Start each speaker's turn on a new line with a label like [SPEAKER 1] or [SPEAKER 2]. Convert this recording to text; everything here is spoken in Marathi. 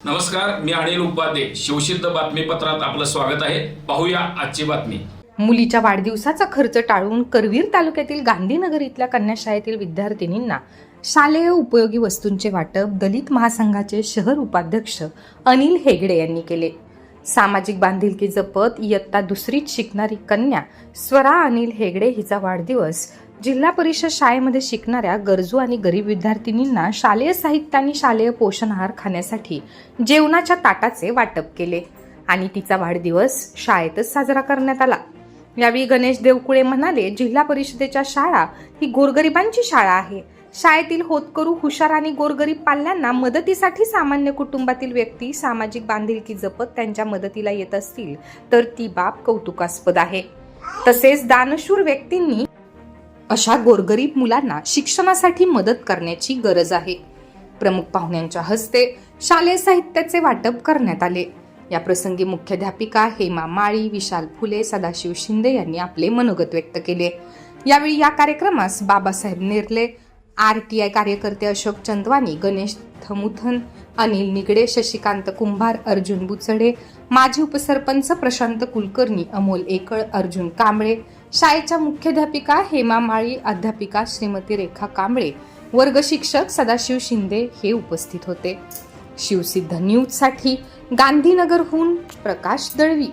[SPEAKER 1] नमस्कार मी अनिल उपाध्ये. शिवसिद्ध बातमीपत्रात आपलं स्वागत आहे. पाहूया आजची बातमी.
[SPEAKER 2] मुलीच्या वाढदिवसाचा खर्च टाळून करवीर तालुक्यातील गांधीनगर इथल्या कन्याशाळेतील विद्यार्थिनींना शालेय उपयोगी वस्तूंचे वाटप दलित महासंघाचे शहर उपाध्यक्ष अनिल हेगडे यांनी केले. सामाजिक बांधिलकी जपत इयत्ता दुसरीच शिकणारी कन्या स्वरा अनिल हेगडे हिचा वाढदिवस. जिल्हा परिषद शाळेमध्ये शिकणाऱ्या गरजू आणि गरीब विद्यार्थिनींना शालेय साहित्य आणि शालेय पोषण आहार खाण्यासाठी जेवणाच्या ताटाचे वाटप केले आणि तिचा वाढदिवस शाळेतच साजरा करण्यात आला. यावेळी गणेश देवकुळे म्हणाले जिल्हा परिषदेच्या शाळा ही गोरगरिबांची शाळा आहे. शाळेतील होतकरू हुशार आणि गोरगरीब पाल्यांना मदतीसाठी सामान्य कुटुंबातील व्यक्ती सामाजिक बांधिलकी जपत त्यांच्या मदतीला येत असतील तर ती बाब कौतुकास्पद आहे. तसेच दानशूर व्यक्तींनी अशा गोरगरीब मुलांना शिक्षणासाठी मदत करण्याची गरज आहे. प्रमुख पाहुण्यांच्या हस्ते शालेय साहित्याचे वाटप करण्यात आले. या प्रसंगी मुख्याध्यापिका हेमा माळी विशाल फुले सदाशिव शिंदे यांनी आपले मनोगत व्यक्त केले. यावेळी या कार्यक्रमास Babasaheb Nerle R T I कार्यकर्ते अशोक चंदवानी गणेश थमुथन अनिल निगडे शशिकांत कुंभार अर्जुन बुचडे माजी उपसरपंच प्रशांत कुलकर्णी अमोल एकळ अर्जुन कांबळे शाळेच्या मुख्याध्यापिका हेमा माळी अध्यापिका श्रीमती रेखा कांबळे वर्ग शिक्षक सदाशिव शिंदे हे उपस्थित होते. शिवसिद्ध न्यूजसाठी गांधीनगरहून प्रकाश दळवी.